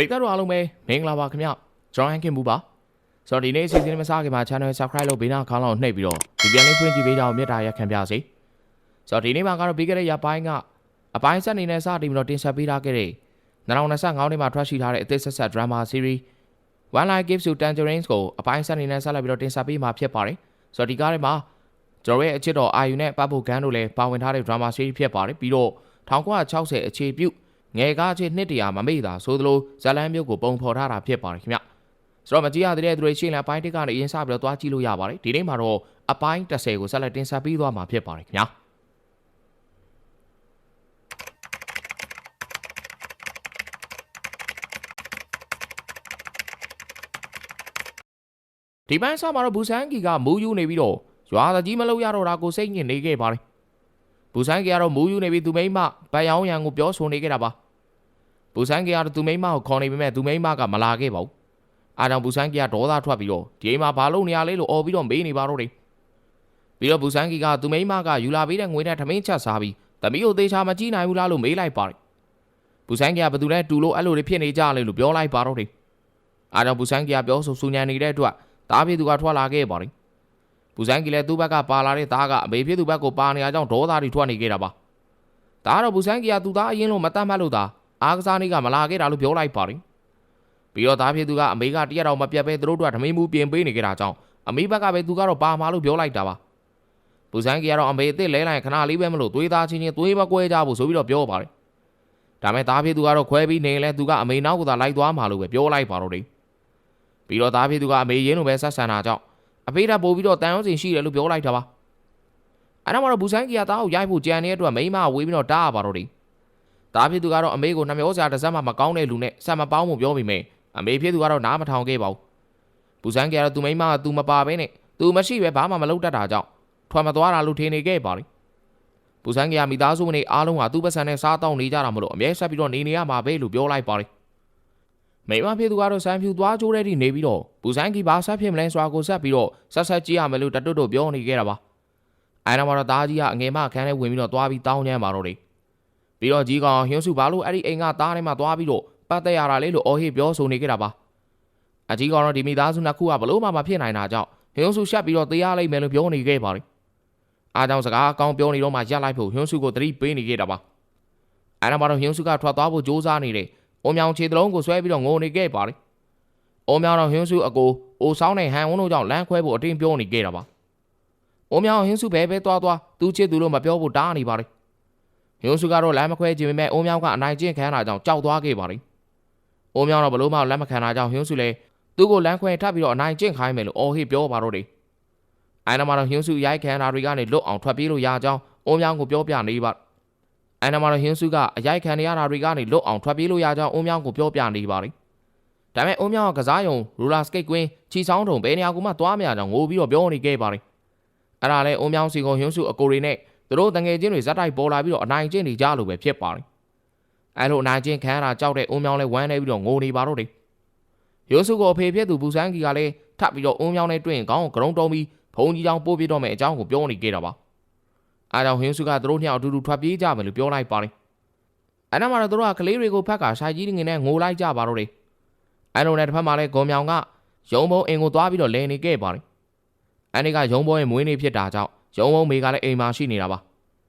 ရိသတ်တို့အားလုံးပဲမင်္ဂလာပါခင်ဗျကျွန်တော်ဟန်ကင်ဘူးပါဆိုတော့ဒီနေ့အစီအစဉ်မစခင်မှာ channel subscribe လုပ်ပေးနာခေါင်းလောက်နှိပ်ပြီးတော့ဒီပြန်လေးဖွင့်ကြည့်ပေးကြအောင်မြတ်တာရက်ခံပြစေဆိုတော့ဒီနေ့မှာကတော့ပြီးခဲ့တဲ့ရက်ပိုင်းကအပိုင်းဆက်အနေနဲ့စတင်ပြီးတော့တင်ဆက်ပေးထားခဲ့တဲ့2025နှစ်မှာထွက်ရှိထားတဲ့အသစ်ဆက်ဆက် drama series One Life Gives You Tangerines ကိုအပိုင်းဆက်အနေနဲ့ဆက်လက်ပြီးတော့တင်ဆက်ပေးမှာဖြစ်ပါတယ်ဆိုတော့ဒီကားထဲမှာကျွန်တော်ရဲ့အချစ်တော်အာယူနဲ့ပတ်ဖို့ဂန်းတို့လည်းပါဝင်ထားတဲ့ drama series ဖြစ်ပါတယ်ပြီးတော့1960အခြေပြု ငယ်ကားချင်းနှစ်တရာမမေ့တာဆိုသလိုဇလန်းမျိုးကိုပုံဖော်ထားတာဖြစ်ပါတယ်ခင်ဗျဆိုတော့မကြည့်ရသေးတဲ့သူတွေရှင်းလန်အပိုင်းတစ်ကနေအရင်စပြီးတော့သွားကြည့်လို့ရပါတယ်ဒီနေ့မှာတော့အပိုင်း30ကိုဆက်လက်တင်ဆက်ပေးသွားမှာဖြစ်ပါတယ်ခင်ဗျာဒီပိုင်းစမှာတော့ဘူဆန်ကီကမူးယူနေပြီးတော့ရွာသားကြီးမလို့ရတော့တာကိုစိတ်ညစ်နေခဲ့ပါတယ် ဘူဆိုင်ကကတော့မူးယူနေပြီးသူမိမဗတ်ရောင်းရန်ကိုပြောဆိုနေခဲ့တာပါဘူဆိုင်ကကတော့သူမိမကိုခေါ်နေပေမဲ့သူမိမကမလာခဲ့ပါဘူးအားကြောင့်ဘူဆိုင်ကကဒေါသထွက်ပြီးတော့ဒီအိမ်မှာဘာလုပ်နေရလဲလို့អော်ပြီးတော့မေးနေပါတော့တယ်ပြီးတော့ဘူဆိုင်ကကသူမိမကယူလာပေးတဲ့ငွေနဲ့ထမင်းချက်စားပြီးသမီးကိုသေချာမကြည့်နိုင်ဘူးလားလို့မေးလိုက်ပါတယ်ဘူဆိုင်ကကဘသူနဲ့တူလို့အဲ့လိုတွေဖြစ်နေကြလေလို့ပြောလိုက်ပါတော့တယ်အားကြောင့်ဘူဆိုင်ကကပြောဆိုဆူညံနေတဲ့အတွက်တားပြေသူကထွက်လာခဲ့ပါတယ် ဘူဆိုင်ကလည်းသူ့ဘက်ကပါလာတဲ့သားကအမေဖြစ်သူဘက်ကိုပါနေရကြောင်းဒေါသတွေထွက်နေခဲ့တာပါဒါကတော့ဘူဆိုင်ကကသူသားအရင်လို့မတတ်မှတ်လို့သာအားကစားနေကမလာခဲ့တာလို့ပြောလိုက်ပါတယ်ပြီးတော့သားဖြစ်သူကအမေကတရက်တော့မပြတ်ပဲသူတို့တို့ကဓမင်းမှုပြင်ပေးနေကြတာကြောင့်အမေဘက်ကပဲသူကတော့ပါမာလို့ပြောလိုက်တာပါဘူဆိုင်ကကတော့အမေအစ်စ်လဲလိုက်ခဏလေးပဲမလို့သွေးသားချင်းချင်းသွေးမကွဲကြဘူးဆိုပြီးတော့ပြောပါတယ်ဒါမဲ့သားဖြစ်သူကတော့ခွဲပြီးနေလဲသူကအမေနောက်ကသာလိုက်သွားမှာလို့ပဲပြောလိုက်ပါတော့တယ်ပြီးတော့သားဖြစ်သူကအမေရင်းလိုပဲဆက်ဆံတာကြောင့် အဖေကပို့ပြီးတော့တန်ရုံးစင်ရှိတယ်လို့ပြောလိုက်တာပါအဲ့တော့မှတော့ဘူဆိုင်ကီကတားကိုရိုက်ဖို့ကြံနေတဲ့အတွက်မိမဝေးပြီးတော့တားရပါတော့တယ်တားဖြစ်သူကတော့အမေကိုနှမျောစရာတစ်စက်မှမကောင်းတဲ့လူနဲ့ဆက်မပေါင်းမှုပြောပြီးမယ်အမေဖြစ်သူကတော့နားမထောင်ခဲ့ပါဘူးဘူဆိုင်ကီကတော့သူမိမကသူမပါဘဲနဲ့သူမရှိပဲဘာမှမလုပ်တတ်တာကြောင့်ထွက်မသွားတာလို့ထင်နေခဲ့ပါလိဘူဆိုင်ကီကမိသားစုဝင်တွေအားလုံးကသူ့ပတ်စံနဲ့စားတောင်းနေကြတာမလို့အမြဲဆက်ပြီးတော့နေနေရမှာပဲလို့ပြောလိုက်ပါလိ မိမဖြစ်သူကတော့စမ်းဖြူသွားကြိုးတဲ့ထိနေပြီးတော့ဘူဆိုင်ကီဘာဆက်ဖြစ်မလဲဆိုတာကိုဆက်ပြီးတော့ဆက်ဆက်ကြည့်ရမယ်လို့တတွတ်တို့ပြောနေခဲ့တာပါအဲနောက်မှာတော့သားကြီးကအငယ်မခန်းထဲဝင်ပြီးတော့သွားပြီးတောင်းညမ်းပါတော့တယ်ပြီးတော့ကြီးကောင်ဟင်းစုဘာလို့အဲ့ဒီအိမ်ကသားထဲမှာသွားပြီးတော့ပတ်သက်ရတာလေလို့အော်ဟစ်ပြောဆိုနေခဲ့တာပါအကြီးကောင်တော့ဒီမိသားစုနှစ်ခုကဘလို့မှမဖြစ်နိုင်တာကြောင့်ဟင်းစုရှက်ပြီးတော့တရားလိုက်မယ်လို့ပြောနေခဲ့ပါတယ်အားကြောင့်စကားအကောင်းပြောနေတော့မှရက်လိုက်ဖို့ဟင်းစုကိုသတိပေးနေခဲ့တာပါအဲနောက်မှာတော့ဟင်းစုကထွက်သွားဖို့ကြိုးစားနေတယ်။ အုံမြောင်ခြေတလုံးကိုဆွဲပြီးတော့ငိုနေခဲ့ပါတယ်။အုံမြောင်တော်ဟင်းစုအကိုအိုဆောင်တဲ့ဟန်ဝန်းတို့ကြောင့်လမ်းခွဲဖို့အတင်းပြောနေခဲ့တာပါ။အုံမြောင်ဟင်းစုပဲပဲသွားသွားသူ့ချစ်သူလို့မပြောဖို့တားနေပါတယ်။ဟင်းစုကတော့လမ်းမခွဲခြင်းပေမဲ့အုံမြောင်ကအနိုင်ကျင့်ခံရတာကြောင့်ကြောက်သွားခဲ့ပါတယ်။အုံမြောင်တော့ဘလို့မှလက်မခံတာကြောင့်ဟင်းစုလည်းသူ့ကိုလမ်းခွဲထပ်ပြီးတော့အနိုင်ကျင့်ခိုင်းမယ်လို့အော်ဟစ်ပြောပါတော့တယ်။အဲနာမှာတော့ဟင်းစုရိုက်ခံတာတွေကနေလွတ်အောင်ထွက်ပြေးလို့ရကြောင်းအုံမြောင်ကိုပြောပြနေပါ အန်နမာရဟင်းစုကအရိုက်ခံရတာတွေကနေလွတ်အောင်ထွက်ပြေးလို့ရကြောင်းအုံမြောင်းကိုပြောပြနေပါလိမ့်။ဒါပေမဲ့အုံမြောင်းကကစားယုံရူလာစကိတ်ကွင်းချီဆောင်ထုံဘယ်နေရာကိုမှသွားမရကြောင်းငိုပြီးတော့ပြောနေခဲ့ပါလိမ့်။အဲ့ဒါလဲအုံမြောင်းစီကုံဟင်းစုအကိုတွေနဲ့သူတို့တငယ်ချင်းတွေဇက်တိုက်ပေါ်လာပြီးတော့အနိုင်ကျင့်နေကြလို့ပဲဖြစ်ပါလိမ့်။အဲ့လိုအနိုင်ကျင့်ခံရတာကြောက်တဲ့အုံမြောင်းလဲဝမ်းနေပြီးတော့ငိုနေပါတော့တယ်။ရိုးစုကိုအဖေဖြစ်သူဘူဆန်းကီကလည်းထပ်ပြီးတော့အုံမြောင်းနဲ့တွေ့ရင်ခေါင်းကိုဂရုံတုံးပြီးဘုံကြီးချောင်းပို့ပြတော့မယ်အကြောင်းကိုပြောနေခဲ့တာပါ။ အားကြောင့်ဟင်းစုကသူတို့နှစ်ယောက်အတူတူထွက်ပြေးကြမယ်လို့ပြောလိုက်ပါတယ်။အဲ့နောက်မှာတော့သူတို့ကကလေးတွေကိုဖက်ကရှိုက်ကြီးငင်နဲ့ငိုလိုက်ကြပါတော့တယ်။အဲ့လိုနဲ့တစ်ဖက်မှာလည်းဂုံမြောင်ကရုံဘုံအင်ကိုသွားပြီးတော့လဲနေခဲ့ပါတယ်။အဲ့ဒီကရုံဘုံရဲ့မွေးနေ့ဖြစ်တာကြောင့်ရုံဘုံမေကလည်းအိမ်မှာရှိနေတာပါ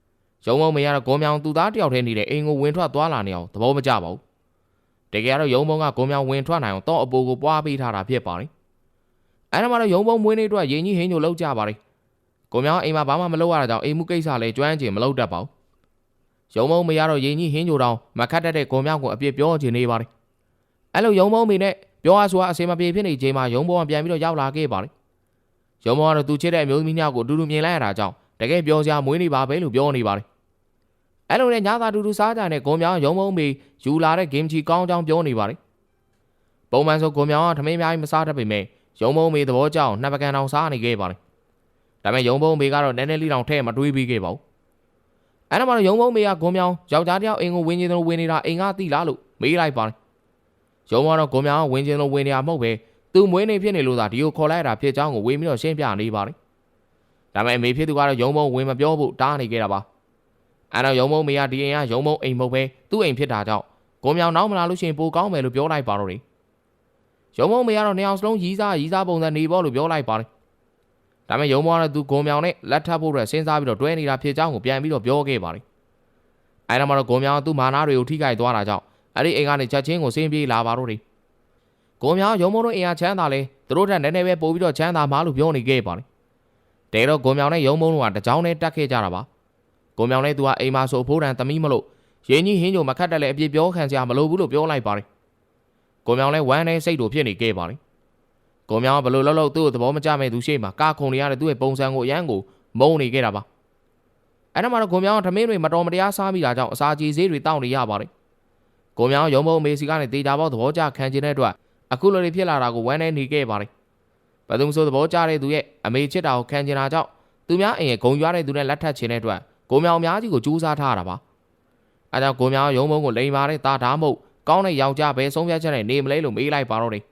။ရုံဘုံမေကတော့ဂုံမြောင်သူသားတယောက်တည်းနေတဲ့အိမ်ကိုဝင်ထွက်သွားလာနေအောင်သဘောမကျပါဘူး။တကယ်တော့ရုံဘုံကဂုံမြောင်ဝင်ထွက်နိုင်အောင်တော့အပိုကိုပွားပေးထားတာဖြစ်ပါတယ်။အဲ့ဒါမှတော့ရုံဘုံမွေးနေ့အတွက်ရင်ကြီးဟင်းညိုလောက်ကြပါတယ်။ ဂုံမြောင်အိမ်မှာဘာမှမလုပ်ရတာကြောင့်အိမ်မှုကိစ္စလည်းကျွမ်းကျင်မလုပ်တတ်ပါဘူး။ရုံမုံမရတော့ရင်ကြီးဟင်းညိုတောင်မခတ်တတ်တဲ့ဂုံမြောက်ကိုအပြစ်ပြောချင်နေပါတယ်။အဲ့လိုရုံမုံမိနဲ့ပြောရဆိုတာအစင်မပြေဖြစ်နေချိန်မှာရုံဘုံကပြန်ပြီးတော့ရောက်လာခဲ့ပါတယ်။ရုံဘုံကတော့သူချစ်တဲ့အမျိုးသမီးညကိုအတူတူမြင်လိုက်ရတာကြောင့်တကယ်ပြောစရာမွေးနေပါပဲလို့ပြောနေပါတယ်။အဲ့လိုနဲ့ညသာတူတူစားကြတဲ့ဂုံမြောင်ရုံမုံမိယူလာတဲ့ဂိမ်းချီကောင်းကြောင်းပြောနေပါတယ်။ပုံမှန်ဆိုဂုံမြောင်ကထမင်းအများကြီးမစားတတ်ပေမဲ့ရုံမုံမိသဘောကျအောင်နှစ်ပကံတောင်စားနေခဲ့ပါတယ်။ ဒါပေမဲ့ရုံဘုံမိကတော့နည်းနည်းလေးတောင်ထဲမတွေးပြီးခဲ့ပါဘူး။အဲ့ဒါမှတော့ရုံဘုံမိကဂုံမြောင်ယောက်ျားတစ်ယောက်အိမ်ကိုဝင်နေတယ်လို့ဝင်နေတာအိမ်ကတိလားလို့မေးလိုက်ပါတယ်။ရုံကတော့ဂုံမြောင်ကဝင်ခြင်းလို့ဝင်နေတာမဟုတ်ပဲသူမွေးနေဖြစ်နေလို့သာဒီကိုခေါ်လိုက်တာဖြစ်ကြောင်းကိုဝေးပြီးတော့ရှင်းပြနေပါတယ်။ဒါပေမဲ့အမေဖြစ်သူကတော့ရုံဘုံဝင်မပြောဖို့တားနေခဲ့တာပါ။အဲ့တော့ရုံဘုံမေကဒီအိမ်ကရုံဘုံအိမ်မဟုတ်ပဲသူ့အိမ်ဖြစ်တာကြောင့်ကိုမြောင်နောက်မလာလို့ရှိရင်ပိုကောင်းမယ်လို့ပြောလိုက်ပါတော့တယ်ရုံမုံမေကတော့နှစ်ယောက်စလုံးရီးစားရီးစားပုံစံနေပေါ့လို့ပြောလိုက်ပါတယ် ဒါပေမဲ့ရုံမောကသူကိုမြောင်နဲ့လက်ထပ်ဖို့အတွက်စဉ်းစားပြီးတော့တွဲနေတာဖြစ်ကြောင်းကိုပြန်ပြီးတော့ပြောခဲ့ပါတယ်အဲဒါမှတော့ကိုမြောင်ကသူ့မာနာတွေကိုထိခိုက်သွားတာကြောင့်အဲ့ဒီအိမ်ကနေချက်ချင်းကိုဆင်းပြေးလာပါတော့တယ်ကိုမြောင်ရုံမုံတို့အိမ်ကချမ်းသာလဲသူတို့ထက်နည်းနည်းပဲပို့ပြီးတော့ချမ်းသာမှလို့ပြောနေခဲ့ပါတယ်တဲတော့ကိုမြောင်နဲ့ရုံမုံတို့ကတကြောင်နဲ့တက်ခဲ့ကြတာပါကိုမြောင်နဲ့သူကအိမ်မှာဆိုဖိုးတန်သမီးမလို့ရင်းကြီးဟင်းကြုံမခတ်တက်လဲအပြစ်ပြောခံစရာမလိုဘူးလို့ပြောလိုက်ပါတယ်ကိုမြောင်လည်းဝမ်းနဲ့စိတ်တို့ဖြစ်နေခဲ့ပါတယ် ကိုမြောင်ကဘလို့လောက်လောက်သူ့ကိုသဘောမကျမဲ့သူရှိမှကာခုံနေရတဲ့သူ့ရဲ့ပုံစံကိုအရန်ကိုမုန်းနေခဲ့တာပါအဲ့ဒါမှတော့ကိုမြောင်ကထမင်းတွေမတော်မတရားစားမိတာကြောင့်အစာကြီးစေးတွေတောင်းနေရပါတယ်ကိုမြောင်ရုံမုံမေစီကနေတေချာပေါက်သဘောကျခံခြင်းတဲ့အတွက်အခုလိုတွေဖြစ်လာတာကိုဝမ်းနဲ့နေခဲ့ပါတယ်ဘယ်သူမှဆိုသဘောကျတဲ့သူရဲ့အမေချစ်တာကိုခံကျင်တာကြောင့်သူများအိမ်ရဲ့ဂုံရွားတဲ့သူနဲ့လက်ထပ်ခြင်းတဲ့အတွက်ကိုမြောင်အများကြီးကိုကြိုးစားထားတာပါအဲကြောင့်ကိုမြောင်ရုံမုံကိုလိန်ပါတဲ့တာဓာမို့ကောင်းတဲ့ယောက်ျားပဲဆုံးဖြတ်ချက်နဲ့နေမလဲလို့မေးလိုက်ပါတော့တယ်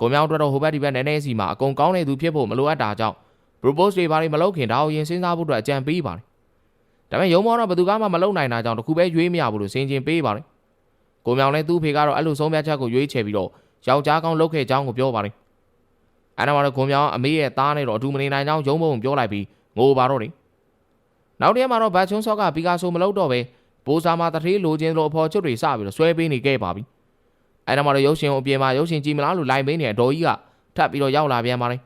ကိုမြောင်တို့တော့ဟိုဘက်ဒီဘက်နည်းနည်းစီမှာအကုန်ကောင်းတဲ့သူဖြစ်ဖို့မလိုအပ်တာကြောင့် propose တွေဘာတွေမလုပ်ခင်ဒါကိုရင်စဉ်းစားဖို့အတွက်အကြံပေးပါတယ်ဒါပေမဲ့ရုံမောတော့ဘယ်သူကမှမလုပ်နိုင်တာကြောင့်တခုပဲရွေးမရဘူးလို့စင်ကျင်ပေးပါတယ်ကိုမြောင်လည်းသူ့ဖေကတော့အဲ့လိုဆုံးဖြတ်ချက်ကိုရွေးချယ်ပြီးတော့ယောက်ျားကောင်းလုပ်ခဲ့ကြောင်းကိုပြောပါတယ်အဲ့ဒါမှတော့ကိုမြောင်အမေရဲ့သားနဲ့တော့အတူမနေနိုင်ကြောင်းရုံပုံပြောလိုက်ပြီးငိုပါတော့တယ်နောက်တရက်မှာတော့ဘတ်ချွန်းဆော့ကပီကာဆိုမလုပ်တော့ပဲပိုးစာမှာတထေးလိုချင်လို့အဖော်ချွတ်တွေစပြီးတော့ဆွဲပေးနေခဲ့ပါပြီ အဲ့ဒါမှတော့ရုပ်ရှင်ကိုအပြင်မှာရုပ်ရှင်ကြည့်မလားလို့လိုက်မင်းနေအတော်ကြီးကထပ်ပြီးတော့ရောက်လာပြန်ပါတယ်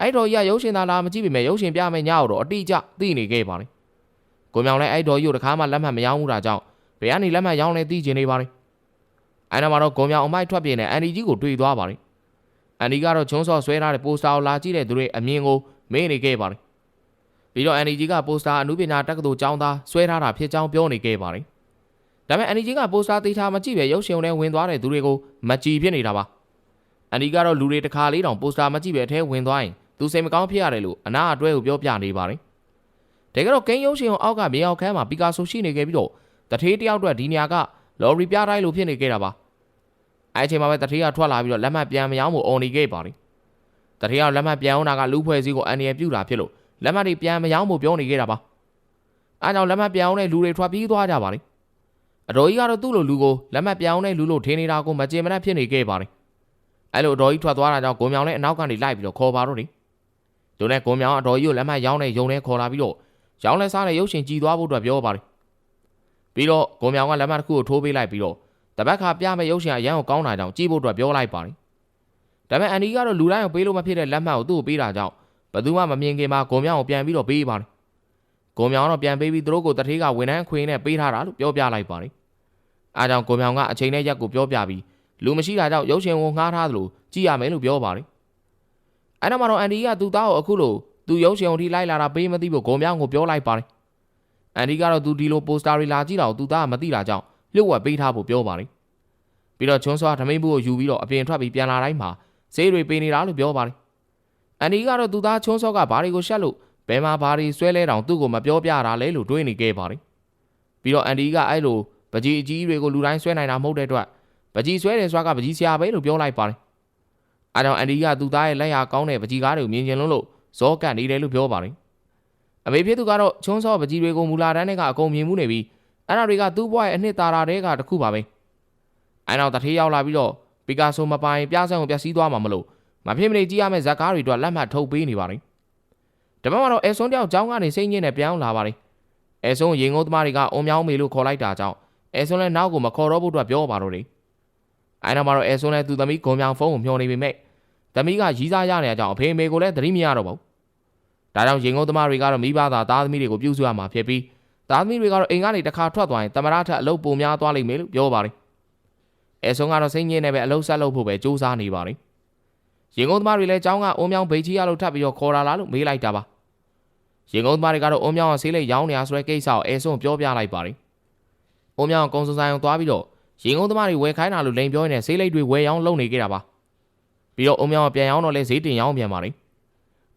အဲ့တော်ကြီးကရုပ်ရှင်သာလာမကြည့်ပေမဲ့ရုပ်ရှင်ပြမယ်ညတော့အတိအကျသိနေခဲ့ပါတယ်ကိုမြောင်လည်းအဲ့တော်ကြီးကိုတခါမှလက်မှတ်မရောင်းဘူးတာကြောင့်ဘယ်ကနေလက်မှတ်ရောင်းလဲသိချင်နေပါတယ်အဲ့ဒါမှတော့ကိုမြောင်အမိုက်ထွက်ပြေးနေအန်ဒီကြီးကိုတွေ့သွားပါတယ်အန်ဒီကတော့ချုံးစော့ဆွဲထားတဲ့ပိုစတာကိုလာကြည့်တဲ့သူတွေအမြင်ကိုမေးနေခဲ့ပါတယ်ပြီးတော့ NG ကပိုစတာအမှုပညာတက္ကသိုလ်ကျောင်းသားဆွဲထားတာဖြစ်ကြောင်းပြောနေခဲ့ပါတယ်။ ဒါပေမဲ့ NG ကပိုစတာသေးထားမကြည့်ပဲရုပ်ရှင်နဲ့ဝင်သွားတဲ့သူတွေကိုမကြည်ဖြစ်နေတာပါ။ NG ကတော့လူတွေတစ်ခါလေးတောင်ပိုစတာမကြည့်ပဲအထဲဝင်သွားရင်သူစိတ်မကောင်းဖြစ်ရတယ်လို့အနာအတွဲကိုပြောပြနေပါတယ်။တကယ်တော့ကိန်းရုပ်ရှင်အောင်အောက်ကမြေအောင်ခန်းမှာပီကာဆိုရှိနေခဲ့ပြီးတော့တထေးတယောက်အတွက်ဒီနေရာကလော်ရီပြတိုင်းလိုဖြစ်နေခဲ့တာပါ။အဲအချိန်မှာပဲတထေးကထွက်လာပြီးတော့လက်မှတ်ပြန်မရောင်းဖို့အော်နေခဲ့ပါတယ်။တထေးကလက်မှတ်ပြန်အောင်တာကလူဖွဲ့စည်းကိုအန်ရပြူတာဖြစ်လို့လက်မှတ်တွေပြန်မရောင်းဖို့ပြောနေခဲ့တာပါအားကြောင့်လက်မှတ်ပြန်အောင်တဲ့လူတွေထွက်ပြေးသွားကြပါလေ အတော်ကြီးကတော့သူ့လိုလူကိုလက်မှတ်ပြန်အောင်တဲ့လူလို့ထင်နေတာကိုမကြေမနက်ဖြစ်နေခဲ့ပါတယ်အဲ့လိုအတော်ကြီးထွက်သွားတာကြောင့်ကိုမြောင်လည်းအနောက်ကနေလိုက်ပြီးတော့ခေါ်ပါတော့တယ်တို့နဲ့ကိုမြောင်အတော်ကြီးကိုလက်မှတ်ရောင်းတဲ့ယုံနဲ့ခေါ်လာပြီးတော့ရောင်းလဲစားတဲ့ရုပ်ရှင်ကြည်သွားဖို့အတွက်ပြောပါတယ်ပြီးတော့ကိုမြောင်ကလက်မှတ်တစ်ခုကိုထိုးပေးလိုက်ပြီးတော့တပတ်ခါပြမဲ့ရုပ်ရှင်အရန်ကိုကောင်းတာကြောင့်ကြည့်ဖို့အတွက်ပြောလိုက်ပါတယ်ဒါပေမဲ့အန်ဒီကတော့လူတိုင်းကိုပေးလို့မဖြစ်တဲ့လက်မှတ်ကိုသူ့ကိုပေးတာကြောင့်ဘသူမှမမြင်ခင်မှာဂုံမြောင်ကိုပြန်ပြီးတော့ပေးပါတယ်ဂုံမြောင်တော့ပြန်ပေးပြီးသူတို့ကိုတထေးကဝန်ထမ်းခွေနဲ့ပေးထားတာလို့ပြောပြလိုက်ပါတယ် အားကြောင့်ဂုံမြောင်ကအချိန်နဲ့ရက်ကိုပြောပြပြီးလူမရှိတာကြောင့်ရုပ်ရှင်ကိုငှားထားသလိုကြည့်ရမယ်လို့ပြောပါတယ်အဲ့တော့မှတော့အန်ဒီကသူ့သားကိုအခုလိုသူရုပ်ရှင်ကိုထိလိုက်လာတာပေးမသိဖို့ဂုံမြောင်ကိုပြောလိုက်ပါတယ်အန်ဒီကတော့သူဒီလိုပိုစတာတွေလာကြည့်တာကိုသူသားကမသိတာကြောင့်လျှို့ဝှက်ပေးထားဖို့ပြောပါတယ်ပြီးတော့ချွန်းစွာဓမိန်ဘူးကိုယူပြီးတော့အပြင်ထွက်ပြီးပြန်လာတိုင်းမှာဈေးတွေပေးနေတာလို့ပြောပါတယ်အန်ဒီကတော့သူသားချုံးစောကဘာတွေကိုရှက်လို့ဘယ်မှာဘာတွေဆွဲလဲတောင်သူ့ကိုမပြောပြတာလဲလို့တွေးနေခဲ့ပါတယ်ပြီးတော့အန်ဒီကအဲ့လို ပကြီးအကြီးတွေကိုလူတိုင်းဆွဲနိုင်တာမဟုတ်တဲ့အတွက်ပကြီးဆွဲတယ်ဆိုတာကပကြီးဆရာပဲလို့ပြောလိုက်ပါတယ်အားကြောင့်အန်ဒီကသူသားရဲ့လက်ရကောင်းတဲ့ပကြီးကားတွေကိုမြင်ကျင်လို့လို့ဇောကတ်နေတယ်လို့ပြောပါတယ်အမေဖြစ်သူကတော့ချုံးစောပကြီးတွေကိုမူလာတန်းတွေကအကုန်မြင်မှုနေပြီးအဲ့ဒါတွေကသူ့ဘဝရဲ့အနှစ်သာရတွေကတခုပါပဲအဲ့နောက်တထေးရောက်လာပြီးတော့ပီကာဆိုမပိုင်ပြဆန်းကိုပြစီးသွားမှာမလို့မဖြစ်မနေကြည့်ရမယ့်ဇက်ကားတွေအတွက်လက်မှတ်ထုတ်ပေးနေပါတယ်။တပတ်မှာတော့အဲဆွန်းတယောက်ကျောင်းကနေစိတ်ညစ်နဲ့ပြောင်းလာပါတယ်။အဲဆွန်းရင်ငုံသမားတွေကအုံမြောင်းမေလို့ခေါ်လိုက်တာကြောင့် အဲဆွန်းလည်းနောက်ကိုမခေါ်တော့ဖို့အတွက်ပြောပါတော့တယ်။အဲနောက်မှာတော့အဲဆွန်းလည်းသူ့သမီးဂုံမြောင်ဖုန်းကိုမျှော်နေပေမဲ့သမီးကရီးစားရနေတဲ့အကြောင်းအဖေအမေကိုလည်းသတိမရတော့ပါဘူး။ဒါကြောင့်ရင်ငုံသမားတွေကတော့မိဘသားသားသမီးတွေကိုပြုစုရမှာဖြစ်ပြီးသားသမီးတွေကတော့အိမ်ကနေတစ်ခါထွက်သွားရင်တမရထက်အလုပ်ပုံများသွားလိမ့်မယ်လို့ပြောပါတယ်။အဲဆွန်းကတော့စိတ်ညစ်နေပဲအလုပ်ဆက်လုပ်ဖို့ပဲစူးစမ်းနေပါတယ်။ရင်ကုန်သမားတွေလည်းကျောင်းကအုံမြောင်းဗိတ်ကြီးရလို့ထပ်ပြီးတော့ခေါ်လာလားလို့မေးလိုက်တာပါရင်ကုန်သမားတွေကတော့အုံမြောင်းကဆေးလိပ်ရောင်းနေရဆိုတဲ့ကိစ္စကိုအဲဆုံးပြောပြလိုက်ပါတယ် အုံမြောင်းကုံစုံဆိုင်အောင်သွားပြီးတော့ရင်ကုန်သမားတွေဝယ်ခိုင်းတာလို့လိန်ပြောနေတဲ့ဆေးလိပ်တွေဝယ်ရောင်းလုပ်နေကြတာပါပြီးတော့အုံမြောင်းကပြန်ရောင်းတော့လဲဈေးတင်ရောင်းပြန်ပါတယ်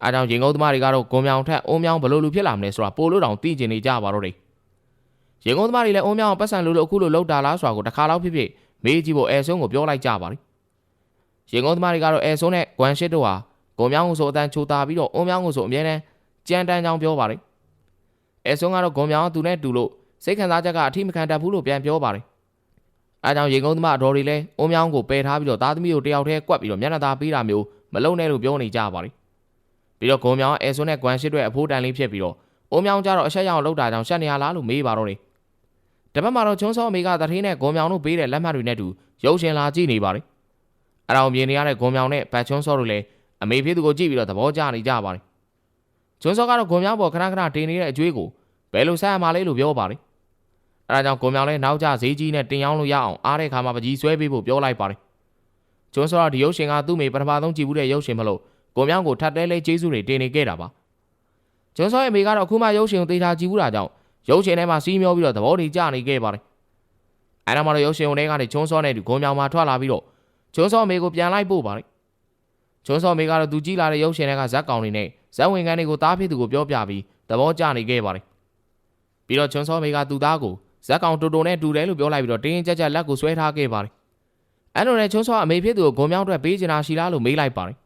အားကြောင့်ရင်ကုန်သမားတွေကတော့ဂုံမြောင်ထက်အုံမြောင်းဘလို့လူဖြစ်လာမလဲဆိုတာပိုလို့တောင်သိကျင်နေကြပါတော့တယ်ရင်ကုန်သမားတွေလည်းအုံမြောင်းပတ်စံလို့လို့အခုလိုလောက်တာလားဆိုတာကိုတစ်ခါတော့ဖြစ်ဖြစ်မေးကြည့်ဖို့အဲဆုံးကိုပြောလိုက်ကြပါတယ်ရင်ကုန်းသမားတွေကတော့အဲဆိုးနဲ့ဂွမ်ရှစ်တို့ဟာဂုံမြောင်းကိုဆိုအတန်းချိုးတာပြီးတော့အုံမြောင်းကိုဆိုအမြဲတမ်းကြမ်းတမ်းကြောင်းပြောပါတယ်အဲဆိုးကတော့ဂုံမြောင်းသူနဲ့တူလို့ စိတ်ခံစားချက်ကအထိမခံတတ်ဘူးလို့ပြန်ပြောပါတယ်အဲဒါကြောင့်ရေကုန်းသမားအတော်တွေလည်းအုံမြောင်းကိုပယ်ထားပြီးတော့သားသမီးကိုတယောက်တည်းကွက်ပြီးတော့မျက်နှာသားပေးတာမျိုးမလုပ်နဲ့လို့ပြောနေကြပါတယ်ပြီးတော့ဂုံမြောင်းအဲဆွန်းနဲ့ဂွမ်ရှစ်တွေအဖိုးတန်လေးဖြစ်ပြီးတော့အုံမြောင်းကြတော့အဆက်ရအောင်လောက်တာကြောင့်ရှက်နေရလားလို့မေးပါတော့တယ်တပတ်မှာတော့ချွန်းစောအမေကတထင်းနဲ့ဂုံမြောင်းတို့ပေးတဲ့လက်မှတ်တွေနဲ့တူရုပ်ရှင်လာကြည့်နေပါတယ်အဲဒါကိုမြင်နေရတဲ့ဂုံမြောင်းနဲ့ဘတ်ချွန်းစောတို့လည်းအမေဖြစ်သူကိုကြည့်ပြီးတော့သဘောကျနေကြပါတယ်ချွန်းစောကတော့ဂုံမြောင်းပေါ်ခဏခဏတင်နေတဲ့အကျွေးကိုဘယ်လိုဆက်ရမှာလဲလို့ပြောပါတယ် အဲဒါကြောင့်ဂုံမြောင်းလည်းနောက်ကျဈေးကြီးနဲ့တင်ရောင်းလို့ရအောင်အားတဲ့ခါမှာပကြီးဆွဲပေးဖို့ပြောလိုက်ပါတယ်ချွန်းစောကဒီရုပ်ရှင်ကသူ့မိပထမဆုံးကြည့်ဘူးတဲ့ရုပ်ရှင်မလို့ဂုံမြောင်းကိုထပ်တဲလေးကျေးဇူးတွေတင်နေခဲ့တာပါချွန်းစောရဲ့မိကတော့အခုမှရုပ်ရှင်ကိုသေချာကြည့်ဘူးတာကြောင့်ရုပ်ရှင်ထဲမှာစီးမျောပြီးတော့သဘောတည်ကျနေခဲ့ပါတယ်အဲဒါမှတော့ရုပ်ရှင်ဝင်ထဲကနေချွန်းစောနဲ့ဒီဂုံမြောင်းမှာထွက်လာပြီးတော့ချွန်းစောအမေကိုပြန်လိုက်ပို့ပါတယ်ချွန်းစောအမေကတော့သူကြည့်လာတဲ့ရုပ်ရှင်တွေကဇက်ကောင်တွေနဲ့ဇက်ဝင်ခန်းတွေကိုတားဖြစ်သူကိုပြောပြပြီးသဘောကျနေခဲ့ပါတယ်ပြီးတော့ချွန်းစောအမေကသူ့သားကို ဇက်ကောင်တူတူနဲ့တူတယ်လို့ပြောလိုက်ပြီးတော့တင်းတင်းကြပ်ကြပ်လက်ကိုဆွဲထားခဲ့ပါတယ်အဲ့လိုနဲ့ချွန်းစောအမေဖြစ်သူကိုဂုံမြောင်းအတွက်ပေးချင်တာရှိလားလို့မေးလိုက်ပါတယ်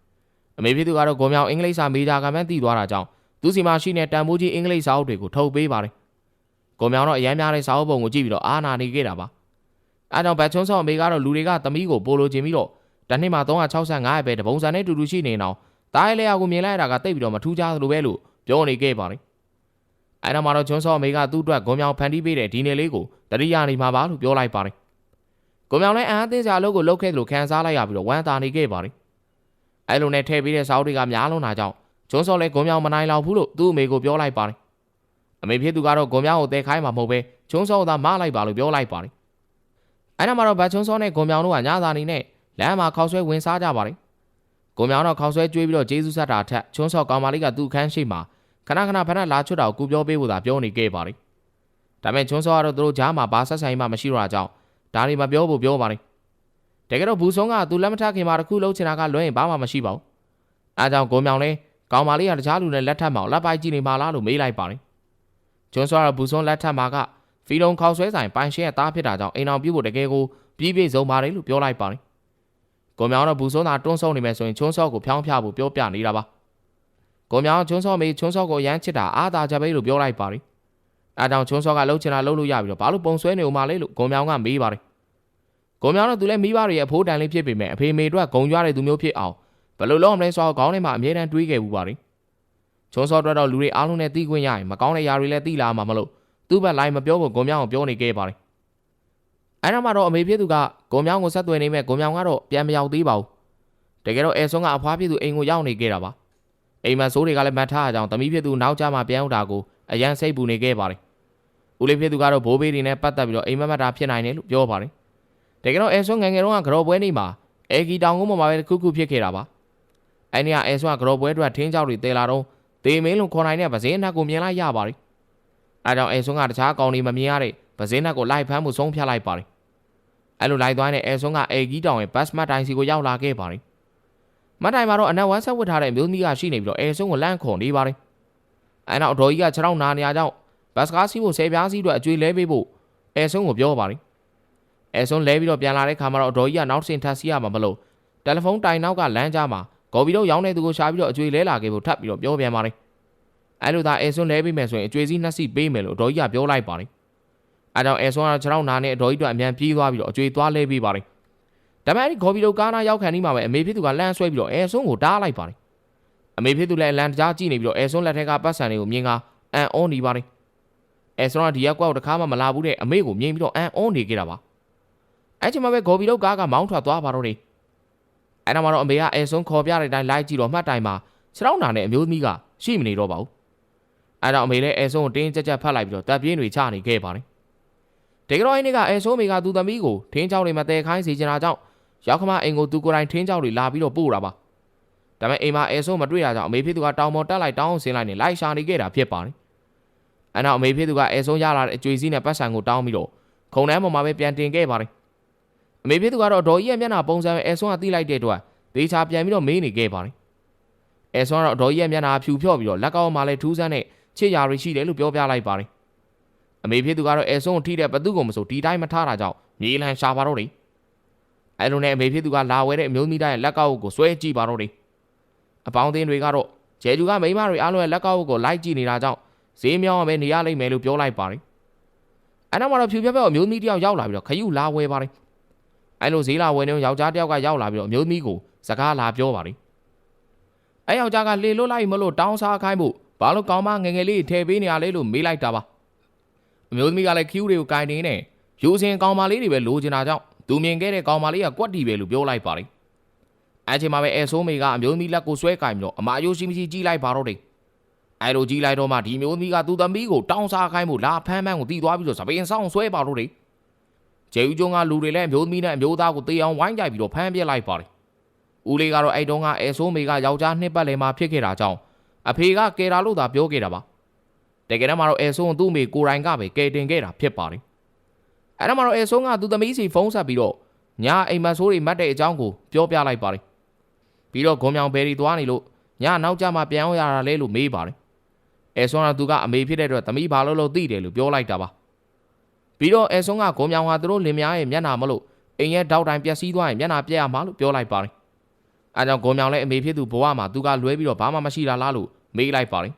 အမေဖြစ်သူကတော့ဂုံမြောင်းအင်္ဂလိပ်စာမေဂျာကမှန်းသိသွားတာကြောင့်သူစီမှာရှိတဲ့တန်ဖိုးကြီးအင်္ဂလိပ်စာအုပ်တွေကိုထုတ်ပေးပါတယ်ဂုံမြောင်းတော့အရမ်းများတဲ့စာအုပ်ပုံကိုကြည့်ပြီးတော့အာနာနေခဲ့တာပါအဲကြောင့်ဘတ်ချွန်းစောအမေကတော့လူတွေကသမီးကိုပိုလိုချင်ပြီးတော့တနေ့မှာ365ရဲ့ပဲတပုံစံနဲ့တူတူရှိနေအောင်တားရဲလျာကိုမြင်လိုက်ရတာကတိတ်ပြီးတော့မထူးခြားသလိုပဲလို့ပြောနေခဲ့ပါတယ် အဲနောက်မှာတော့ချွန်းစောအမေကသူ့အတွက်ဂုံမြောင်ဖန်တီးပေးတဲ့ဒီနေ့လေးကိုတတိယနေမှာပါလို့ပြောလိုက်ပါတယ်ဂုံမြောင်လည်းအန်အသင်းစာအလုပ်ကိုလုပ်ခဲ့သလိုခံစားလိုက်ရပြီးတော့ဝမ်းသာနေခဲ့ပါတယ်အဲလိုနဲ့ထည့်ပေးတဲ့စာအုပ်တွေကများလုံးတာကြောင့်ချွန်းစောလည်းဂုံမြောင်မနိုင်လောက်ဘူးလို့သူ့အမေကိုပြောလိုက်ပါတယ်အမေဖြစ်သူကတော့ဂုံမြောင်ကိုတဲခိုင်းမှာမဟုတ်ပဲချွန်းစောကသာမလိုက်ပါလို့ပြောလိုက်ပါတယ်အဲနောက်မှာတော့ဗတ်ချွန်းစောနဲ့ဂုံမြောင်တို့ကညသာနေနဲ့လမ်းမှာခေါက်ဆွဲဝင်စားကြပါတယ်ဂုံမြောင်တော့ခေါက်ဆွဲကျွေးပြီးတော့ဂျေဆုဆက်တာထက်ချွန်းစောကောင်မလေးကသူ့အခန်းရှိမှာ ခဏခဏဖဏလာချွတ်တာကိုကူပြောပေးဖို့သာပြောနေခဲ့ပါတယ်။ဒါပေမဲ့ချွန်းစောကတော့သူတို့ကြားမှာဘာဆက်ဆိုင်မှမရှိတော့တာကြောင့်ဒါတွေမပြောဖို့ပြောပါတယ်။တကယ်တော့ဘူးဆုံးကသူလက်မထခင်မှာတစ်ခုလုံးချင်တာကလွှဲရင်ဘာမှမရှိပါဘူး။အဲကြောင့်ကိုမြောင်လဲကောင်မလေးကတခြားလူနဲ့လက်ထပ်မှလက်ပိုက်ကြည့်နေမှလားလို့မေးလိုက်ပါတယ်။ချွန်းစောကတော့ဘူးဆုံးလက်ထပ်မှာကဖီလုံခေါက်ဆွဲဆိုင်ပိုင်ရှင်းရဲ့သားဖြစ်တာကြောင့်အိမ်အောင်ပြုတ်ဖို့တကယ်ကိုပြည့်ပြည့်စုံပါတယ်လို့ပြောလိုက်ပါတယ်။ကိုမြောင်တော့ဘူးဆုံးသာတွန်းဆုံနေမယ်ဆိုရင်ချွန်းစောကိုဖျောင်းဖျဖို့ပြောပြနေတာပါ။ ကိုမြောင်ချွန်းစောမေချွန်းစောကိုရမ်းချစ်တာအားသာကြပဲလို့ပြောလိုက်ပါတယ်။အဲကြောင့်ချွန်းစောကလှုပ်ချင်တာလှုပ်လို့ရပြီးတော့ဘာလို့ပုံဆွဲနေဦးမလဲလို့ကိုမြောင်ကမေးပါတယ်။ကိုမြောင်တော့သူလည်းမိဘတွေရဲ့အဖိုးတန်လေးဖြစ်ပေမဲ့အဖေမေတို့ကဂုံကြွတဲ့သူမျိုးဖြစ်အောင်ဘယ်လိုလုပ်အောင်လဲဆိုတော့ခေါင်းထဲမှာအမြဲတမ်းတွေးခဲ့ဘူးပါတယ်။ချွန်းစောတော့တော့လူတွေအားလုံးနဲ့တီးခွင့်ရရင်မကောင်းတဲ့ຢာတွေလည်းတီးလာမှာမလို့သူ့ဘက်လိုက်မပြောဖို့ကိုမြောင်ကိုပြောနေခဲ့ပါတယ်။အဲနောက်မှာတော့အမေဖြစ်သူကကိုမြောင်ကိုဆက်သွယ်နေမဲ့ကိုမြောင်ကတော့ပြန်မရောက်သေးပါဘူး။တကယ်တော့အဲဆွန်းကအဖွားဖြစ်သူအိမ်ကိုရောက်နေခဲ့တာပါ။ အိမ်မှာစိုးတွေကလည်းမတ်ထားအကြောင်းသမီးဖြစ်သူနောက်ကျမှပြန်ရောက်တာကိုအရန်စိတ်ပူနေခဲ့ပါတယ်။ဦးလေးဖြစ်သူကတော့ဘိုးဘေးတွေနဲ့ပတ်သက်ပြီးတော့အိမ်မက်မက်တာဖြစ်နိုင်တယ်လို့ပြောပါတယ်။တကယ်တော့အဲဆွန်းငယ်ငယ်တုန်းကကြော်ပွဲနေမှာအဲဂီတောင်ကုန်းပေါ်မှာပဲတစ်ခုခုဖြစ်ခဲ့တာပါ။အဲဒီကအဲဆွန်းကကြော်ပွဲအတွက်ထင်းကြောက်တွေတဲလာတော့ဒေမင်းလုံးခေါ်နိုင်တဲ့ဗစင်းနှက်ကိုမြင်လိုက်ရပါတယ်။အဲကြောင့်အဲဆွန်းကတခြားကောင်တွေမမြင်ရတဲ့ဗစင်းနှက်ကိုလိုက်ဖမ်းမှုဆုံးဖြတ်လိုက်ပါတယ်။အဲလိုလိုက်သွားတဲ့အဲဆွန်းကအဲဂီတောင်ရဲ့ဘတ်မတ်တိုင်းစီကိုရောက်လာခဲ့ပါတယ်။ မတ်တိုင်မှာတော့အနက်ဝမ်းဆက်ဝတ်ထားတဲ့မျိုးသမီးကရှိနေပြီးတော့အဲဆွန်းကိုလန့်ခုန်နေပါတယ်။အဲနောက်အတော်ကြီးကခြေထောက်နာနေရကြောင်းဘတ်စကားစီးဖို့ဆယ်ပြားစီးအတွက်အကျွေးလဲပေးဖို့အဲဆွန်းကိုပြောပါတယ်။အဲဆွန်းလဲပြီးတော့ပြန်လာတဲ့ခါမှာတော့အတော်ကြီးကနောက်ဆင်ထပ်စီးရမှာမလို့တယ်လီဖုန်းတိုင်နောက်ကလမ်းကြားမှာကော်ပီတော့ရောင်းတဲ့သူကိုရှာပြီးတော့အကျွေးလဲလာခဲ့ဖို့ထပ်ပြီးတော့ပြောပြန်ပါတယ်။အဲလိုသာအဲဆွန်းလဲပေးမယ်ဆိုရင်အကျွေးစီးနှစ်စီးပေးမယ်လို့အတော်ကြီးကပြောလိုက်ပါတယ်။အဲကြောင့်အဲဆွန်းကတော့ခြေထောက်နာနဲ့အတော်ကြီးတို့အမြန်ပြေးသွားပြီးတော့အကျွေးသွားလဲပေးပါတယ်။ ဒါပေမဲ့အဲဒီကော်ပီတော့ကားနာရောက်ခံနေမှာပဲအမေဖြစ်သူကလမ်းဆွဲပြီးတော့အဲဆွန်းကိုတားလိုက်ပါတယ်။အမေဖြစ်သူလည်းလမ်းကြားကြည့်နေပြီးတော့အဲဆွန်းလက်ထက်ကပတ်စံတွေကိုမြင်ကအန်အောနေပါတယ်။အဲဆွန်းကဒီရက်ကွက်ကိုတခါမှမလာဘူးတဲ့အမေကိုမြင်ပြီးတော့အန်အောနေခဲ့တာပါ။အဲချိန်မှာပဲကော်ပီတော့ကားကမောင်းထွက်သွားပါတော့တယ်။အဲနောက်မှာတော့အမေကအဲဆွန်းခေါ်ပြတဲ့အတိုင်းလိုက်ကြည့်တော့မှတ်တိုင်မှာခြေထောက်နာနဲ့အမျိုးသမီးကရှိမနေတော့ပါဘူး။အဲတော့အမေလည်းအဲဆွန်းကိုတင်းကြပ်ကြပ်ဖတ်လိုက်ပြီးတော့တပ်ပြင်းတွေချနေခဲ့ပါတယ်။တကယ်တော့အဲ့ဒီကအဲဆွန်းမေကသူ့သမီးကိုထင်းချောင်းတွေမတဲခိုင်းစေချင်တာကြောင့် ရောက်ခမအိမ်ကိုသူကိုယ်တိုင်ထင်းချောင်းတွေလာပြီးတော့ပို့တာပါ။ဒါပေမဲ့အိမ်မှာအဲဆွန်းမတွေ့တာကြောင့်အမေဖြစ်သူကတောင်ပေါ်တက်လိုက်တောင်းအောင်ဆင်းလိုက်နေလိုက်ရှာနေခဲ့တာဖြစ်ပါတယ်။အဲနောက်အမေဖြစ်သူကအဲဆွန်းရလာတဲ့အကျွေးစည်းနဲ့ပတ်စံကိုတောင်းပြီးတော့ခုံတန်းပေါ်မှာပဲပြန်တင်ခဲ့ပါတယ်။အမေဖြစ်သူကတော့ဒေါ်ကြီးရဲ့မျက်နှာပုံစံပဲအဲဆွန်းကတိလိုက်တဲ့အတွက်ဒေချာပြန်ပြီးတော့မေးနေခဲ့ပါတယ်။အဲဆွန်းကတော့ဒေါ်ကြီးရဲ့မျက်နှာဖြူဖြော့ပြီးတော့လက်ကောက်မှာလည်းထူးဆန်းတဲ့ချစ်ရာတွေရှိတယ်လို့ပြောပြလိုက်ပါတယ်။အမေဖြစ်သူကတော့အဲဆွန်းကိုထိတဲ့ဘသူ့ကိုမဆိုဒီတိုင်းမထားတာကြောင့်မြေလန်ရှာပါတော့တယ်။ အဲလိုနဲ့အမေဖြစ်သူကလာဝဲတဲ့အမျိုးသမီးတိုင်းရဲ့လက်ကောက်ကိုဆွဲကြည့်ပါတော့တယ်။အပေါင်းအသင်းတွေကတော့ကျဲကျူကမိန်းမတွေအားလုံးရဲ့လက်ကောက်ကိုလိုက်ကြည့်နေတာကြောင့်ဈေးမြောင်းအောင်ပဲနေရလိမ့်မယ်လို့ပြောလိုက်ပါတယ်။အဲနောက်မှာတော့ဖြူပြက်ပြက်အမျိုးသမီးတယောက်ရောက်လာပြီးတော့ခယူလာဝဲပါတယ်အဲ့လိုဈေးလာဝယ်နေယောက်ျားတစ်ယောက်ကရောက်လာပြီးတော့အမျိုးသမီးကိုစကားလာပြောပါတယ်အဲ့ယောက်ျားကလေလွတ်လိုက်မလို့တောင်းစားခိုင်းဖို့ဘာလို့ကောင်းမငယ်ငယ်လေးထည့်ပေးနေရလဲလို့မေးလိုက်တာပါအမျိုးသမီးကလည်း queue တွေကိုကင်နေနေယူစင်ကောင်းမလေးတွေပဲလိုချင်တာကြောင့် သူမြင်ခဲ့တဲ့ကောင်းမလေးကကွက်တီပဲလို့ပြောလိုက်ပါတယ်အဲ့ချိန်မှာပဲအဲဆိုးမေကအမျိုးသမီးလက်ကိုဆွဲကင်ပြီးတော့အမအယိုးရှိမရှိကြီးလိုက်ပါတော့တယ်အဲ့လိုကြီးလိုက်တော့မှဒီမျိုးသမီးကသူ့သမီးကိုတောင်းစားခိုင်းဖို့လာဖမ်းဖမ်းကိုတီးသွားပြီးတော့စပင်းဆောင်ဆွဲပါတော့တယ်ကျေဦးကျုံကလူတွေလည်းအမျိုးသမီးနဲ့အမျိုးသားကိုတေးအောင်ဝိုင်းကြိုက်ပြီးတော့ဖမ်းပြစ်လိုက်ပါတယ်ဦးလေးကတော့အဲ့တုန်းကအဲဆိုးမေကယောက်ျားနှစ်ပတ်လည်မှာဖြစ်ခဲ့တာကြောင့်အဖေကကယ်တာလို့သာပြောခဲ့တာပါတကယ်တော့မှတော့အဲဆိုးကသူ့မေကိုယ်တိုင်ကပဲကယ်တင်ခဲ့တာဖြစ်ပါတယ် အဲ့တော့မှတော့အဲဆိုးကသူ့သမီးစီဖုန်းဆက်ပြီးတော့ညာအိမ်မက်ဆိုးတွေမတ်တဲ့အကြောင်းကိုပြောပြလိုက်ပါတယ်ပြီးတော့ဂုံမြောင်ဘယ်ရီသွားနေလို့ညာနောက်ကျမှပြန်အောင်ရတာလဲလို့မေးပါတယ်အဲဆိုးကသူကအမေဖြစ်တဲ့အတွက်သမီးဘာလို့လို့သိတယ်လို့ပြောလိုက်တာပါပြီးတော့အဲဆိုးကဂုံမြောင်ဟာသူတို့လင်မယားရဲ့မျက်နှာမလို့အိမ်ရဲ့တောက်တိုင်ပျက်စီးသွားရင်မျက်နှာပြက်ရမှာလို့ပြောလိုက်ပါတယ်အဲကြောင့်ဂုံမြောင်လည်းအမေဖြစ်သူဘဝမှာသူကလွဲပြီးတော့ဘာမှမရှိတာလားလို့မေးလိုက်ပါတယ်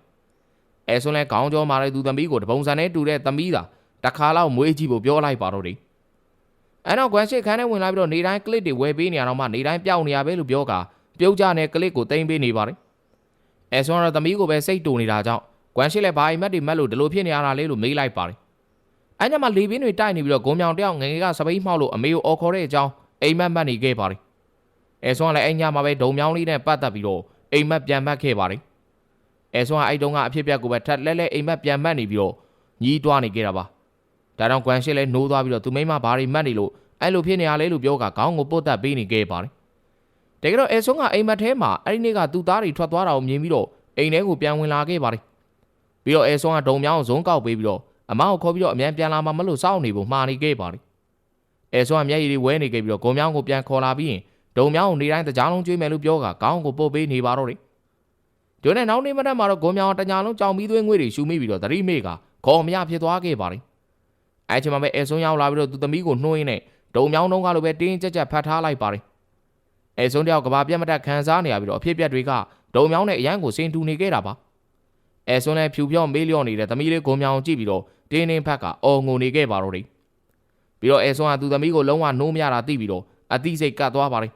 အဲဆိုလဲခေါင်းကြောမာတဲ့သူသမီးကိုတပုံစံနဲ့တူတဲ့သမီးသာ တစ်ခါလောက်မွေးကြည့်ဖို့ပြောလိုက်ပါတော့တယ်အဲတော့ကွမ်ရှစ်ခန်းထဲဝင်လာပြီးတော့နေတိုင်းကလစ်တွေဝယ်ပေးနေရတော့မှနေတိုင်းပျောက်နေရပဲလို့ပြောကပြုတ်ကြတဲ့ကလစ်ကိုတင်ပေးနေပါတယ်အဲဆိုတော့သမီးကိုပဲစိတ်တူနေတာကြောင့်ကွမ်ရှစ်လည်းဘာအိမ်မက်တွေမက်လို့ဒီလိုဖြစ်နေရတာလေလို့မေးလိုက်ပါတယ်အဲညမှာလေပင်းတွေတိုက်နေပြီးတော့ဂုံမြောင်တယောက်ငငယ်ကစပိတ်မှောက်လို့အမေကိုအော်ခေါ်တဲ့အကြောင်းအိမ်မက်မက်နေခဲ့ပါတယ်အဲဆိုကလည်းအဲ့ညမှာပဲဒုံမြောင်းလေးနဲ့ပတ်သက်ပြီးတော့အိမ်မက်ပြန်မက်ခဲ့ပါတယ်အဲဆိုကအဲ့တုန်းကအဖြစ်ပြက်ကိုပဲထက်လဲလဲအိမ်မက်ပြန်မက်နေပြီးတော့ညီးတွားနေခဲ့တာပါ ဒါကြောင့်ကွမ်ရှစ်လည်းနိုးသွားပြီးတော့သူမိမဘာတွေမက်နေလို့အဲ့လိုဖြစ်နေရလဲလို့ပြောကခေါင်းကိုပုတ်တက်ပေးနေခဲ့ပါတယ်တကယ်တော့အဲဆုံးကအိမ်မက်ထဲမှာအဲ့ဒီနေ့ကသူ့သားတွေထွက်သွားတာကိုမြင်ပြီးတော့အိမ်ထဲကိုပြန်ဝင်လာခဲ့ပါတယ်ပြီးတော့အဲဆုံးကဒုံမြောင်းကိုဇုံးကောက်ပေးပြီးတော့အမကိုခေါ်ပြီးတော့အမြန်ပြန်လာမှမလို့စောင့်နေဖို့မှားနေခဲ့ပါတယ်အဲဆုံးကမျက်ရည်တွေဝဲနေခဲ့ပြီးတော့ဂုံမြောင်းကိုပြန်ခေါ်လာပြီးရင်ဒုံမြောင်းကိုနေတိုင်းတကြားလုံးကျွေးမယ်လို့ပြောကခေါင်းကိုပုတ်ပေးနေပါတော့တယ်ဒီနဲ့နောက်နေ့မနက်မှာတော့ဂုံမြောင်းတညာလုံးကြောင်ပြီးသွေးငွေတွေရှူမိပြီးတော့သတိမေ့ကခေါ်မရဖြစ်သွားခဲ့ပါတယ် အဲချိန်မှာပဲအဲဆုံးရောက်လာပြီးတော့သူသမီးကိုနှွှင်းနေဒုံမြောင်းတုံးကလိုပဲတင်းကြပ်ကြပ်ဖတ်ထားလိုက်ပါတယ်အဲဆုံးတယောက်ကဘာပြတ်မတက်ခံစားနေရပြီးတော့အဖြစ်ပြက်တွေကဒုံမြောင်းနဲ့အရန်ကိုစင်တူနေခဲ့တာပါအဲဆုံးလည်းဖြူပြောင်းမေးလျော့နေတဲ့သမီးလေးဂုံမြောင်းကြည့်ပြီးတော့တင်းတင်းဖက်ကအော်ငိုနေခဲ့ပါတော့တယ်ပြီးတော့အဲဆုံးကသူသမီးကိုလုံးဝနှိုးမရတာသိပြီးတော့အသိစိတ်ကတ်သွားပါတယ်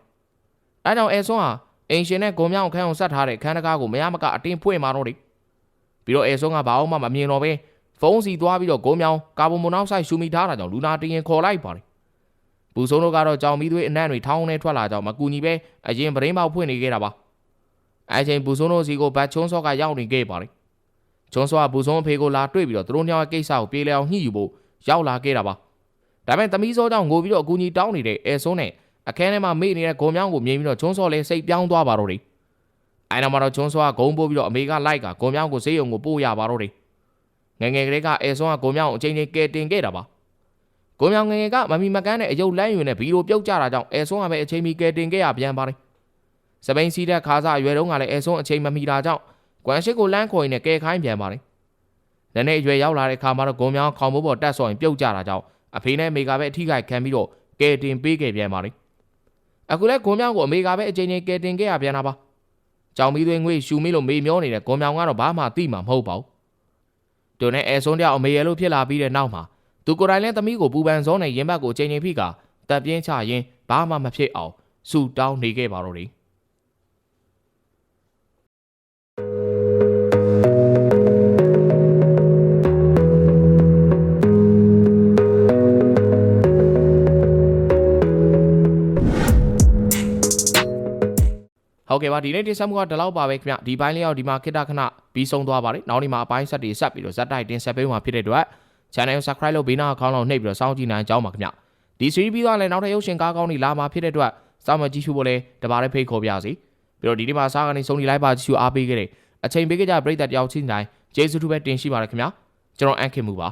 အဲကြောင့်အဲဆုံးဟာအင်ရှင်နဲ့ဂုံမြောင်းခန်းအောင်ဆက်ထားတဲ့ခန်းတကားကိုမရမကအတင်းဖွင့်มาတော့တယ်ပြီးတော့အဲဆုံးကဘာအောင်မှမမြင်တော့ပဲ ဖုန်းစီသွားပြီးတော့ဂုံမြောင်းကာဗွန်မိုနောက်ဆိုက်ရှူမိထားတာကြောင့်လူနာတင်ရင်ခေါ်လိုက်ပါတယ်ပူဆုံးတို့ကတော့ကြောင်မီသွေးအနံ့တွေထောင်းနေထွက်လာကြောင်းမကူညီပဲအရင်ပရင်းပေါက်ဖွင့်နေခဲ့တာပါအဲချိန်ပူဆုံးတို့စီကိုဘတ်ချုံးစောကရောက်နေခဲ့ပါတယ်ချုံးစောကပူဆုံးအဖေကိုလာတွေ့ပြီးတော့သူတို့ညောင်းရဲ့ကိစ္စကိုပြေးလဲအောင်ညှိယူဖို့ရောက်လာခဲ့တာပါဒါပေမဲ့သမီးစောကြောင့်ငိုပြီးတော့အကူညီတောင်းနေတဲ့အဲဆုံးနဲ့အခန်းထဲမှာမေ့နေတဲ့ဂုံမြောင်းကိုမြင်ပြီးတော့ချုံးစောလည်းစိတ်ပြောင်းသွားပါတော့တယ်အဲနောက်မှာတော့ချုံးစောကဂုံပိုးပြီးတော့အမေကလိုက်ကဂုံမြောင်းကိုဈေးရုံကိုပို့ရပါတော့တယ် ငငယ်ကလေးကအဲဆုံးကဂုံမြောင်းကိုအချိန်ချင်းကဲတင်ခဲ့တာပါကိုမြောင်ငငယ်ကမမီမကန်းနဲ့အယုတ်လန်းယူနဲ့ဘီလိုပြုတ်ကြတာကြောင့်အဲဆွန်းကပဲအချိန်မီကဲတင်ခဲ့ရပြန်ပါတယ်။စပိန်စီးတဲ့ခါစားအရွယ်တုန်းကလည်းအဲဆွန်းအချိန်မမီတာကြောင့်ကွမ်ရှစ်ကိုလန်းခေါ်ရင်လည်းကဲခိုင်းပြန်ပါတယ်။နည်းနည်းအရွယ်ရောက်လာတဲ့ခါမှာတော့ကိုမြောင်ခေါင်မိုးပေါ်တက်ဆော်ရင်ပြုတ်ကြတာကြောင့်အဖေနဲ့မေကပဲအထိခိုက်ခံပြီးတော့ကဲတင်ပေးခဲ့ပြန်ပါတယ်။အခုလဲကိုမြောင်ကိုအမေကပဲအချိန်ချင်းကဲတင်ခဲ့ရပြန်တာပါ။ကြောင်မီသွေးငွေရှူမိလို့မေမျောနေတဲ့ကိုမြောင်ကတော့ဘာမှသိမှာမဟုတ်ပါဘူး။ တို့နဲ့အဲဆွန်းတယောက်အမေရဲ့လို့ဖြစ်လာပြီးတဲ့နောက်မှာသူကိုယ်တိုင်လည်းသမီးကိုပူပန်စောနဲ့ရင်ဘတ်ကိုချိန်ချိန်ဖိကတပ်ပြင်းချရင်းဘာမှမဖြစ်အောင်ဆူတောင်းနေခဲ့ပါတော့တယ် ကဲ့ပါဒီနေ့တင်ဆက်မှုကဒီလောက်ပါပဲခင်ဗျဒီပိုင်းလေးရောက်ဒီမှာခိတခဏပြီးဆုံးသွားပါတယ်နောက်နေ့မှာအပိုင်းဆက်တွေဆက်ပြီးတော့ဇက်တိုက်တင်ဆက်ပေးမှာဖြစ်တဲ့အတွက် channel subscribe လုပ်ဘေးနားအကောင့်လောက်နှိပ်ပြီးတော့စောင့်ကြည့်နိုင်ကြောင်းပါခင်ဗျဒီ series ပြီးသွားလဲနောက်ထပ်ရုပ်ရှင်ကားကောင်းတွေလာမှာဖြစ်တဲ့အတွက်စောင့်မကြည့်ရှုဖို့လဲတပါးလေးဖိတ်ခေါ်ပြစီပြီးတော့ဒီနေ့မှာစားကနေစုံဒီလိုက်ပါကြည့်ရှုအားပေးခဲ့တဲ့အချိန်ပေးကြတဲ့ပရိသတ်တယောက်ချင်းတိုင်းကျေးဇူးတူပဲတင်ရှိပါတယ်ခင်ဗျကျွန်တော်အန်ခင်မူပါ